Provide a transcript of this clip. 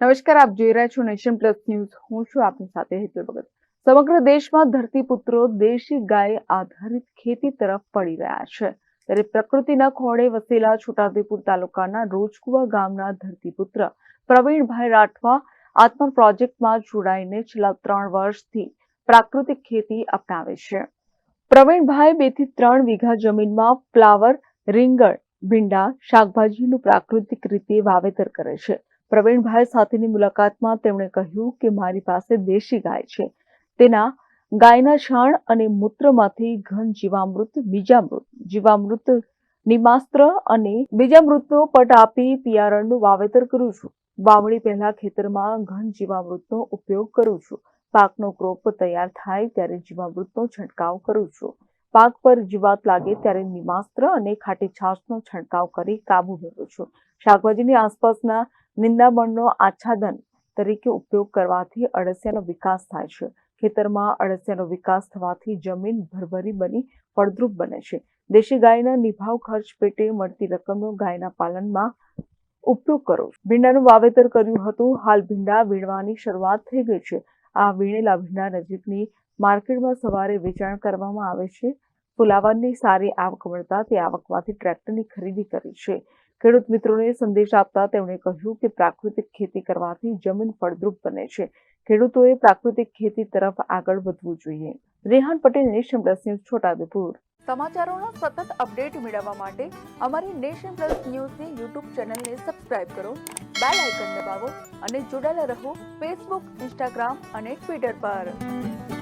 નમસ્કાર, આપ જોઈ રહ્યા છો નેશન પ્લસ ન્યૂઝ. હું છું આપની સાથે હેતલ ભગત. સમગ્ર દેશમાં ધરતીપુત્રો દેશી ગાય આધારિત ખેતી તરફ પડી રહ્યા છે. ત્યારે પ્રકૃતિના ખોળે વસેલા છોટાઉદેપુર તાલુકાના રોજકુવા ગામના ધરતીપુત્ર પ્રવીણભાઈ રાઠવા આત્મા પ્રોજેક્ટમાં જોડાઈને છેલ્લા ત્રણ વર્ષથી પ્રાકૃતિક ખેતી અપનાવે છે. પ્રવીણભાઈ બેથી ત્રણ વીઘા જમીનમાં ફ્લાવર, રીંગણ, ભીંડા, શાકભાજીનું પ્રાકૃતિક રીતે વાવેતર કરે છે. પ્રવીણભાઈ સાથેની મુલાકાતમાં તેમણે કહ્યું કે મારી પાસે દેશી ગાય છે. તેના ગાયના છાણ અને મૂત્રમાંથી ઘન જીવામૃત, બીજામૃત, જીવામૃત, નિમાસ્ત્ર અને બીજામૃતનો પટ આપી પિયારણનું વાવેતર કરું છું. વાવણી પહેલા ખેતરમાં ઘન જીવામૃતનો ઉપયોગ કરું છું. પાકનો ક્રોપ તૈયાર થાય ત્યારે જીવામૃતનો છંટકાવ કરું છું. પાક પર જીવાત લાગે ત્યારે નિમાસ્ત્ર અને ખાટી છાશનો છંટકાવ કરી કાબુ મેળવું છું. શાકભાજીની આસપાસના નિંદામણનો આચ્છાદન તરીકે ઉપયોગ કરવાથી અળસિયાનો વિકાસ થાય છે. ખેતરમાં અળસિયાનો વિકાસ થવાથી જમીન ભરભરી બની ફળદ્રુપ બને છે. દેશી ગાયના નિભાવ ખર્ચ પેટે મળતી રકમનો ગાયના પાલનમાં ઉપયોગ કરો ભીંડાનું વાવેતર કર્યું હતું. હાલ ભીંડા વીણવાની શરૂઆત થઈ ગઈ છે. આ વીણેલા ભીંડા નજીકની માર્કેટમાં સવારે વેચાણ કરવામાં આવે છે. ફુલાવરની સારી આવક મળતા તે આવકમાંથી ટ્રેક્ટરની ખરીદી કરી છે. ખેડૂત મિત્રોને સંદેશ આપતા તેમણે કહ્યું કે પ્રાકૃતિક ખેતી કરવાથી જમીન ફળદ્રુપ બને છે. ખેડૂતોએ પ્રાકૃતિક ખેતી તરફ આગળ વધવું જોઈએ. Rehan Patel, nation plus news, Chhota Udepur. સમાચારોના સતત અપડેટ મેળવવા માટે અમારી નેશન પ્લસ ન્યૂઝની યુટ્યુબ ચેનલને સબસ્ક્રાઇબ કરો, બેલ આઇકન દબાવો અને જોડાયેલા રહો ફેસબુક, ઇન્સ્ટાગ્રામ અને ટ્વિટર પર.